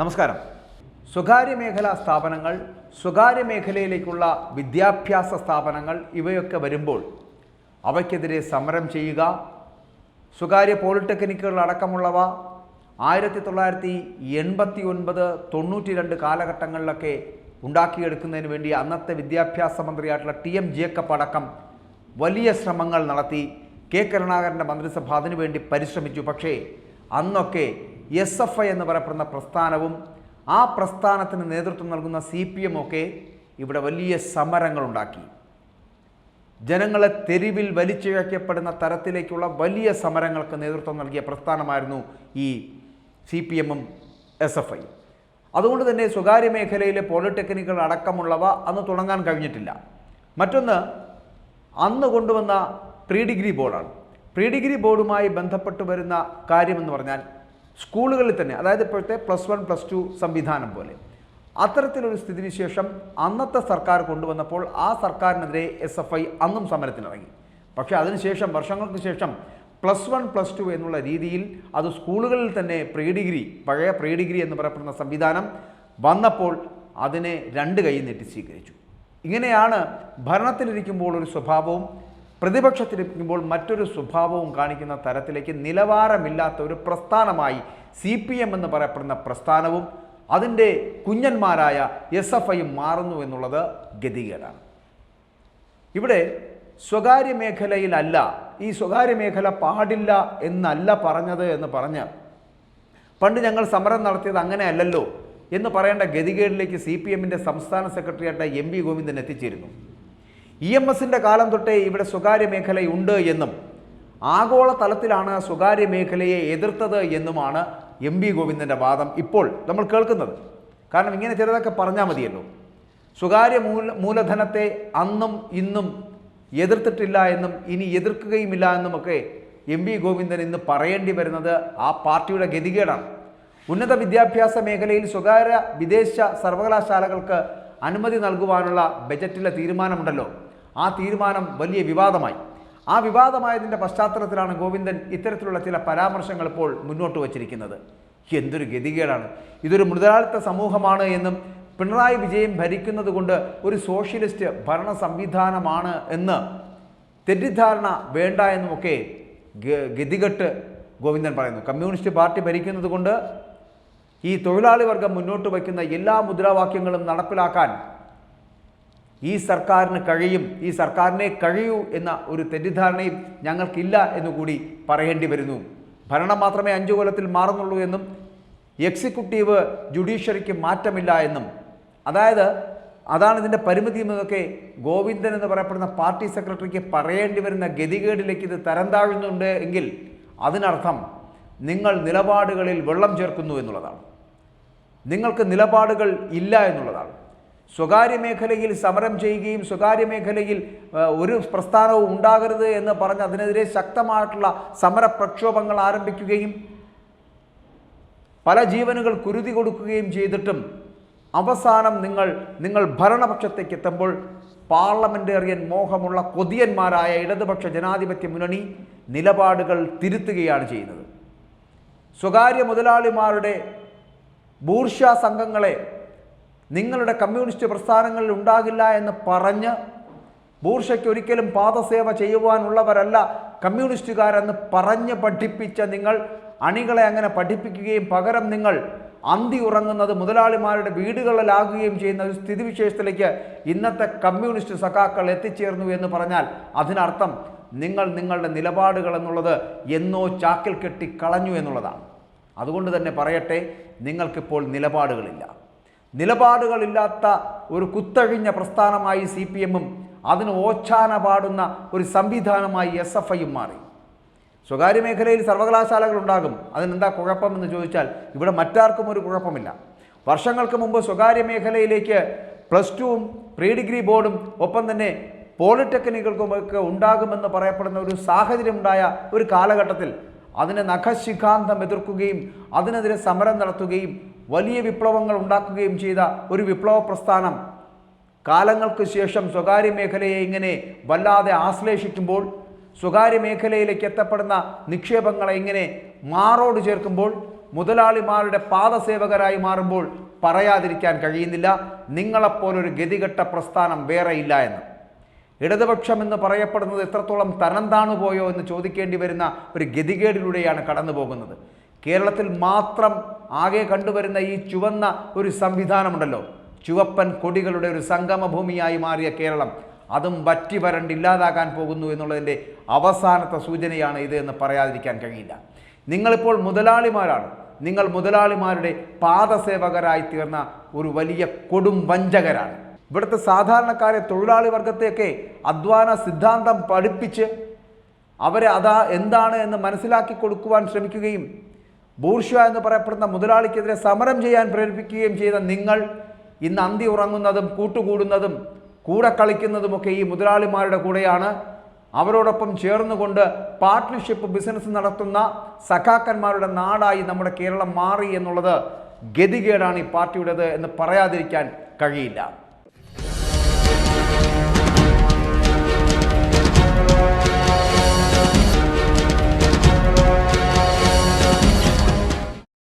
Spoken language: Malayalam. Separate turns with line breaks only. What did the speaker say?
നമസ്കാരം. സ്വകാര്യ മേഖലാ സ്ഥാപനങ്ങൾ സ്വകാര്യ മേഖലയിലേക്കുള്ള വിദ്യാഭ്യാസ സ്ഥാപനങ്ങൾ ഇവയൊക്കെ വരുമ്പോൾ അവയ്ക്കെതിരെ സമരം ചെയ്യുക സ്വകാര്യ പോളിടെക്നിക്കുകൾ അടക്കമുള്ളവ ആയിരത്തി തൊള്ളായിരത്തി എൺപത്തി ഒൻപത് തൊണ്ണൂറ്റി രണ്ട് കാലഘട്ടങ്ങളിലൊക്കെ ഉണ്ടാക്കിയെടുക്കുന്നതിന് വേണ്ടി അന്നത്തെ വിദ്യാഭ്യാസ മന്ത്രിയായിട്ടുള്ള ടി എം ജേക്കബ് അടക്കം വലിയ ശ്രമങ്ങൾ നടത്തി കെ കരുണാകരന്റെ മന്ത്രിസഭ അതിനുവേണ്ടി പരിശ്രമിച്ചു. പക്ഷേ അന്നൊക്കെ എസ് എഫ് ഐ എന്ന് പറയപ്പെടുന്ന പ്രസ്ഥാനവും ആ പ്രസ്ഥാനത്തിന് നേതൃത്വം നൽകുന്ന സി പി എം ഒക്കെ ഇവിടെ വലിയ സമരങ്ങളുണ്ടാക്കി. ജനങ്ങളെ തെരുവിൽ വലിച്ചിഴക്കപ്പെടുന്ന തരത്തിലേക്കുള്ള വലിയ സമരങ്ങൾക്ക് നേതൃത്വം നൽകിയ പ്രസ്ഥാനമായിരുന്നു ഈ സി പി എമ്മും എസ് എഫ് ഐ. അതുകൊണ്ട് തന്നെ സ്വകാര്യ മേഖലയിലെ പോളിടെക്നിക്കുകൾ അടക്കമുള്ളവ അന്ന് തുടങ്ങാൻ കഴിഞ്ഞിട്ടില്ല. മറ്റൊന്ന് അന്ന് കൊണ്ടുവന്ന പ്രീ ഡിഗ്രി ബോർഡാണ്. പ്രീ ഡിഗ്രി ബോർഡുമായി ബന്ധപ്പെട്ട് വരുന്ന കാര്യമെന്ന് പറഞ്ഞാൽ സ്കൂളുകളിൽ തന്നെ അതായത് ഇപ്പോഴത്തെ പ്ലസ് വൺ പ്ലസ് ടു സംവിധാനം പോലെ. അത്തരത്തിലൊരു സ്ഥിതിവിശേഷം അന്നത്തെ സർക്കാർ കൊണ്ടുവന്നപ്പോൾ ആ സർക്കാരിനെതിരെ എസ് എഫ് ഐ അന്നും സമരത്തിനിറങ്ങി. പക്ഷേ അതിനുശേഷം വർഷങ്ങൾക്ക് ശേഷം പ്ലസ് വൺ പ്ലസ് ടു എന്നുള്ള രീതിയിൽ അത് സ്കൂളുകളിൽ തന്നെ പ്രീ ഡിഗ്രി പഴയ പ്രീ ഡിഗ്രി എന്ന് പറയപ്പെടുന്ന സംവിധാനം വന്നപ്പോൾ അതിനെ രണ്ട് കൈ നീട്ടി സ്വീകരിച്ചു. ഇങ്ങനെയാണ് ഭരണത്തിലിരിക്കുമ്പോൾ ഒരു സ്വഭാവവും പ്രതിപക്ഷത്തിരിക്കുമ്പോൾ മറ്റൊരു സ്വഭാവവും കാണിക്കുന്ന തരത്തിലേക്ക് നിലവാരമില്ലാത്ത ഒരു പ്രസ്ഥാനമായി സി പി എം എന്ന് പറയപ്പെടുന്ന പ്രസ്ഥാനവും അതിന്റെ കുഞ്ഞന്മാരായ എസ് എഫ് ഐയും മാറുന്നു എന്നുള്ളത് ഗതികേടാണ്. ഇവിടെ സ്വകാര്യ മേഖലയിലല്ല ഈ സ്വകാര്യ മേഖല പാടില്ല എന്നല്ല പറഞ്ഞത് എന്ന് പറഞ്ഞ് പണ്ട് ഞങ്ങൾ സമരം നടത്തിയത് അങ്ങനെയല്ലല്ലോ എന്ന് പറയേണ്ട ഗതികേടിലേക്ക് സി പി എമ്മിന്റെ സംസ്ഥാന സെക്രട്ടറിയായിട്ട് എം വി ഗോവിന്ദൻ എത്തിച്ചേരുന്നു. ഇ എം എസിന്റെ കാലം തൊട്ടേ ഇവിടെ സ്വകാര്യ മേഖലയുണ്ട് എന്നും ആഗോള തലത്തിലാണ് സ്വകാര്യ മേഖലയെ എതിർത്തത് എന്നുമാണ് എം വി ഗോവിന്ദന്റെ വാദം ഇപ്പോൾ നമ്മൾ കേൾക്കുന്നത്. കാരണം ഇങ്ങനെ ചിലതൊക്കെ പറഞ്ഞാൽ മതിയല്ലോ. സ്വകാര്യ മൂല മൂലധനത്തെ അന്നും ഇന്നും എതിർത്തിട്ടില്ല എന്നും ഇനി എതിർക്കുകയുമില്ല എന്നുമൊക്കെ എം വി ഗോവിന്ദൻ ഇന്ന് പറയേണ്ടി വരുന്നത് ആ പാർട്ടിയുടെ ഗതികേടാണ്. ഉന്നത വിദ്യാഭ്യാസ മേഖലയിൽ സ്വകാര്യ വിദേശ സർവകലാശാലകൾക്ക് അനുമതി നൽകുവാനുള്ള ബജറ്റിലെ തീരുമാനമുണ്ടല്ലോ. ആ തീരുമാനം വലിയ വിവാദമായി. ആ വിവാദമായതിന്റെ പശ്ചാത്തലത്തിലാണ് ഗോവിന്ദൻ ഇത്തരത്തിലുള്ള ചില പരാമർശങ്ങൾ ഇപ്പോൾ മുന്നോട്ട് വച്ചിരിക്കുന്നത്. എന്തൊരു ഗതികേടാണ്. ഇതൊരു മുതലാളിത്ത സമൂഹമാണ് എന്നും പിണറായി വിജയൻ ഭരിക്കുന്നത് കൊണ്ട് ഒരു സോഷ്യലിസ്റ്റ് ഭരണ സംവിധാനമാണ് എന്ന് തെറ്റിദ്ധാരണ വേണ്ട എന്നുമൊക്കെ ഗതികെട്ട് ഗോവിന്ദൻ പറയുന്നു. കമ്മ്യൂണിസ്റ്റ് പാർട്ടി ഭരിക്കുന്നത് കൊണ്ട് ഈ തൊഴിലാളി വർഗം മുന്നോട്ട് വയ്ക്കുന്ന എല്ലാ മുദ്രാവാക്യങ്ങളും നടപ്പിലാക്കാൻ ഈ സർക്കാരിന് കഴിയും ഈ സർക്കാരിനെ കഴിയൂ എന്ന ഒരു തെറ്റിദ്ധാരണയും ഞങ്ങൾക്കില്ല എന്നുകൂടി പറയേണ്ടി വരുന്നു. ഭരണം മാത്രമേ അഞ്ചു കൊല്ലത്തിൽ മാറുന്നുള്ളൂ എന്നും എക്സിക്യൂട്ടീവ് ജുഡീഷ്യറിക്ക് മാറ്റമില്ല എന്നും. അതായത് അതാണ് ഇതിന്റെ പരിമിതി എന്നതൊക്കെ ഗോവിന്ദൻ എന്ന് പറയപ്പെടുന്ന പാർട്ടി സെക്രട്ടറിക്ക് പറയേണ്ടി വരുന്ന ഗതികേടിലേക്ക് ഇത് തരം താഴുന്നുണ്ട് എങ്കിൽ അതിനർത്ഥം നിങ്ങൾ നിലപാടുകളിൽ വെള്ളം ചേർക്കുന്നു എന്നുള്ളതാണ്. നിങ്ങൾക്ക് നിലപാടുകൾ ഇല്ല എന്നുള്ളതാണ്. സ്വകാര്യ മേഖലയിൽ സമരം ചെയ്യുകയും സ്വകാര്യ മേഖലയിൽ ഒരു പ്രസ്ഥാനവും ഉണ്ടാകരുത് എന്ന് പറഞ്ഞ് അതിനെതിരെ ശക്തമായിട്ടുള്ള സമര പ്രക്ഷോഭങ്ങൾ ആരംഭിക്കുകയും പല ജീവനുകൾ കുരുതി കൊടുക്കുകയും ചെയ്തിട്ടും അവസാനം നിങ്ങൾ നിങ്ങൾ ഭരണപക്ഷത്തേക്ക് എത്തുമ്പോൾ പാർലമെന്റേറിയൻ മോഹമുള്ള കൊതിയന്മാരായ ഇടതുപക്ഷ ജനാധിപത്യ മുന്നണി നിലപാടുകൾ തിരുത്തുകയാണ് ചെയ്യുന്നത്. സ്വകാര്യ മുതലാളിമാരുടെ ബൂർഷ സംഘങ്ങളെ നിങ്ങളുടെ കമ്മ്യൂണിസ്റ്റ് പ്രസ്ഥാനങ്ങളിൽ ഉണ്ടാകില്ല എന്ന് പറഞ്ഞ് ബൂർഷയ്ക്ക് ഒരിക്കലും പാദസേവ ചെയ്യുവാനുള്ളവരല്ല കമ്മ്യൂണിസ്റ്റുകാരെന്ന് പറഞ്ഞ് പഠിപ്പിച്ച നിങ്ങൾ അണികളെ അങ്ങനെ പഠിപ്പിക്കുകയും പകരം നിങ്ങൾ അന്തി ഉറങ്ങുന്നത് മുതലാളിമാരുടെ വീടുകളിലാകുകയും ചെയ്യുന്ന ഒരു സ്ഥിതിവിശേഷത്തിലേക്ക് ഇന്നത്തെ കമ്മ്യൂണിസ്റ്റ് സഖാക്കൾ എത്തിച്ചേർന്നു എന്ന് പറഞ്ഞാൽ അതിനർത്ഥം നിങ്ങൾ നിങ്ങളുടെ നിലപാടുകൾ എന്നുള്ളത് എന്നോ ചാക്കിൽ കെട്ടി കളഞ്ഞു എന്നുള്ളതാണ്. അതുകൊണ്ട് തന്നെ പറയട്ടെ നിങ്ങൾക്കിപ്പോൾ നിലപാടുകളില്ല. നിലപാടുകളില്ലാത്ത ഒരു കുത്തഴിഞ്ഞ പ്രസ്ഥാനമായി സി പി എമ്മും അതിന് ഓച്ചാന പാടുന്ന ഒരു സംവിധാനമായി എസ് എഫ് ഐയും മാറി. സ്വകാര്യ മേഖലയിൽ സർവകലാശാലകൾ ഉണ്ടാകും അതിനെന്താ കുഴപ്പമെന്ന് ചോദിച്ചാൽ ഇവിടെ മറ്റാർക്കും ഒരു കുഴപ്പമില്ല. വർഷങ്ങൾക്ക് മുമ്പ് സ്വകാര്യ മേഖലയിലേക്ക് പ്ലസ് ടുവും പ്രീ ഡിഗ്രി ബോർഡും ഒപ്പം തന്നെ പോളിടെക്നിക്കുകൾക്കുമൊക്കെ ഉണ്ടാകുമെന്ന് പറയപ്പെടുന്ന ഒരു സാഹചര്യം ഉണ്ടായ ഒരു കാലഘട്ടത്തിൽ അതിനെ നഖശിഖാന്തം എതിർക്കുകയും അതിനെതിരെ സമരം നടത്തുകയും വലിയ വിപ്ലവങ്ങൾ ഉണ്ടാക്കുകയും ചെയ്ത ഒരു വിപ്ലവ പ്രസ്ഥാനം. കാലങ്ങൾക്ക് ശേഷം സ്വകാര്യ മേഖലയെ ഇങ്ങനെ വല്ലാതെ ആശ്ലേഷിക്കുമ്പോൾ സ്വകാര്യ മേഖലയിലേക്ക് എത്തപ്പെടുന്ന നിക്ഷേപങ്ങളെ ഇങ്ങനെ മാറോട് ചേർക്കുമ്പോൾ മുതലാളിമാരുടെ പാദസേവകരായി മാറുമ്പോൾ പറയാതിരിക്കാൻ കഴിയുന്നില്ല. നിങ്ങളെപ്പോലൊരു ഗതികെട്ട പ്രസ്ഥാനം വേറെയില്ല എന്ന്. ഇടതുപക്ഷം എന്ന് പറയപ്പെടുന്നത് എത്രത്തോളം തനന്താണു താണു പോയോ എന്ന് ചോദിക്കേണ്ടി വരുന്ന ഒരു ഗതികേടിലൂടെയാണ് കടന്നു പോകുന്നത് കേരളത്തിൽ മാത്രം ആകെ കണ്ടുവരുന്ന ഈ ചുവന്ന ഒരു സംവിധാനമുണ്ടല്ലോ. ചുവപ്പൻ കൊടികളുടെ ഒരു സംഗമഭൂമിയായി മാറിയ കേരളം. അതും വറ്റി വരണ്ട് പോകുന്നു എന്നുള്ളതിന്റെ അവസാനത്തെ സൂചനയാണ് ഇത് എന്ന് പറയാതിരിക്കാൻ കഴിയില്ല. നിങ്ങളിപ്പോൾ മുതലാളിമാരാണ്. നിങ്ങൾ മുതലാളിമാരുടെ പാദസേവകരായി തീർന്ന ഒരു വലിയ കൊടും വഞ്ചകരാണ്. ഇവിടുത്തെ സാധാരണക്കാരെ തൊഴിലാളി വർഗത്തെയൊക്കെ അധ്വാന സിദ്ധാന്തം പഠിപ്പിച്ച് അവരെ അതാ എന്താണ് എന്ന് മനസ്സിലാക്കി കൊടുക്കുവാൻ ശ്രമിക്കുകയും ബൂർഷ്വ എന്ന് പറയപ്പെടുന്ന മുതലാളിക്കെതിരെ സമരം ചെയ്യാൻ പ്രേരിപ്പിക്കുകയും ചെയ്ത നിങ്ങൾ ഇന്ന് അന്തി ഉറങ്ങുന്നതും കൂട്ടുകൂടുന്നതും കൂടെ കളിക്കുന്നതുമൊക്കെ ഈ മുതലാളിമാരുടെ കൂടെയാണ്. അവരോടൊപ്പം ചേർന്നുകൊണ്ട് പാർട്ട്ണർഷിപ്പ് ബിസിനസ് നടത്തുന്ന സഖാക്കന്മാരുടെ നാടായി നമ്മുടെ കേരളം മാറി എന്നുള്ളത് ഗതികേടാണ് ഈ പാർട്ടിയുടേത് എന്ന് പറയാതിരിക്കാൻ കഴിയില്ല.